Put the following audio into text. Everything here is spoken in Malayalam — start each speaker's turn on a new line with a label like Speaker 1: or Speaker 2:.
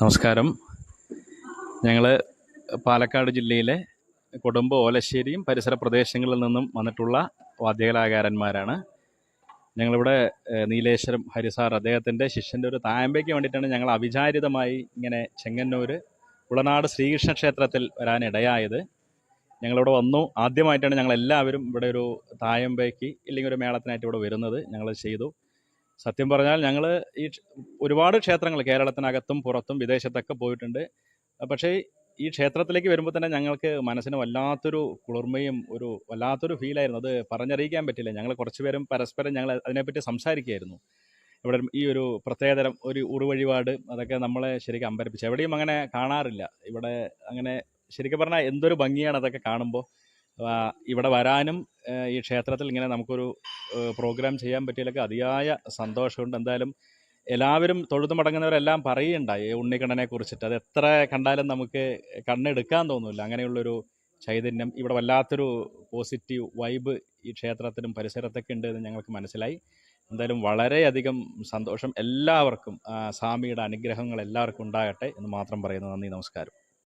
Speaker 1: നമസ്കാരം. ഞങ്ങൾ പാലക്കാട് ജില്ലയിലെ കുടുംബ ഓലശ്ശേരിയും പരിസര പ്രദേശങ്ങളിൽ നിന്നും വന്നിട്ടുള്ള വാദ്യകലാകാരന്മാരാണ്. ഞങ്ങളിവിടെ നീലേശ്വരം ഹരിസാർ അദ്ദേഹത്തിന്റെ ശിഷ്യന്റെ ഒരു തായമ്പയ്ക്ക് വേണ്ടിയിട്ടാണ് ഞങ്ങൾ അവിചാരിതമായി ഇങ്ങനെ ചെങ്ങന്നൂർ കുളനാട് ശ്രീകൃഷ്ണ ക്ഷേത്രത്തിൽ വരാനിടയായത്. ഞങ്ങളിവിടെ വന്നു. ആദ്യമായിട്ടാണ് ഞങ്ങൾ എല്ലാവരും ഇവിടെ ഒരു തായമ്പയ്ക്ക് ഇല്ലെങ്കിൽ ഒരു മേളത്തിനായിട്ട് ഇവിടെ വരുന്നത് ഞങ്ങൾ ചെയ്തു. സത്യം പറഞ്ഞാൽ ഞങ്ങൾ ഈ ഒരുപാട് ക്ഷേത്രങ്ങൾ കേരളത്തിനകത്തും പുറത്തും വിദേശത്തൊക്കെ പോയിട്ടുണ്ട്. പക്ഷേ ഈ ക്ഷേത്രത്തിലേക്ക് വരുമ്പോൾ തന്നെ ഞങ്ങൾക്ക് മനസ്സിന് വല്ലാത്തൊരു കുളിർമയും ഒരു വല്ലാത്തൊരു ഫീലായിരുന്നു അത് പറഞ്ഞറിയിക്കാൻ പറ്റില്ല. ഞങ്ങൾ കുറച്ച് പേരും പരസ്പരം ഞങ്ങൾ അതിനെപ്പറ്റി സംസാരിക്കുകയായിരുന്നു ഇവിടെ ഈ ഒരു പ്രത്യേകതരം ഒരു ഉറുവഴിപാട് അതൊക്കെ നമ്മളെ ശരിക്കും അമ്പരപ്പിച്ചു. എവിടെയും അങ്ങനെ കാണാറില്ല. ഇവിടെ അങ്ങനെ ശരിക്കും പറഞ്ഞാൽ എന്തൊരു ഭംഗിയാണ് അതൊക്കെ കാണുമ്പോൾ ഇവിടെ വരാനും ഈ ക്ഷേത്രത്തിൽ ഇങ്ങനെ നമുക്കൊരു പ്രോഗ്രാം ചെയ്യാൻ പറ്റിയതിലൊക്കെ അതിയായ സന്തോഷമുണ്ട്. എന്തായാലും എല്ലാവരും തൊഴുതു മടങ്ങുന്നവരെല്ലാം പറയുണ്ടായി ഉണ്ണിക്കണ്ണനെ കുറിച്ചിട്ട്. അത് എത്ര കണ്ടാലും നമുക്ക് കണ്ണെടുക്കാൻ തോന്നില്ല. അങ്ങനെയുള്ളൊരു ചൈതന്യം ഇവിടെ വല്ലാത്തൊരു പോസിറ്റീവ് വൈബ് ഈ ക്ഷേത്രത്തിനും പരിസരത്തൊക്കെ ഉണ്ട് എന്ന് ഞങ്ങൾക്ക് മനസ്സിലായി. എന്തായാലും വളരെയധികം സന്തോഷം എല്ലാവർക്കും സ്വാമിയുടെ അനുഗ്രഹങ്ങൾ എല്ലാവർക്കും ഉണ്ടാകട്ടെ എന്ന് മാത്രം പറയുന്നു. നന്ദി നമസ്കാരം.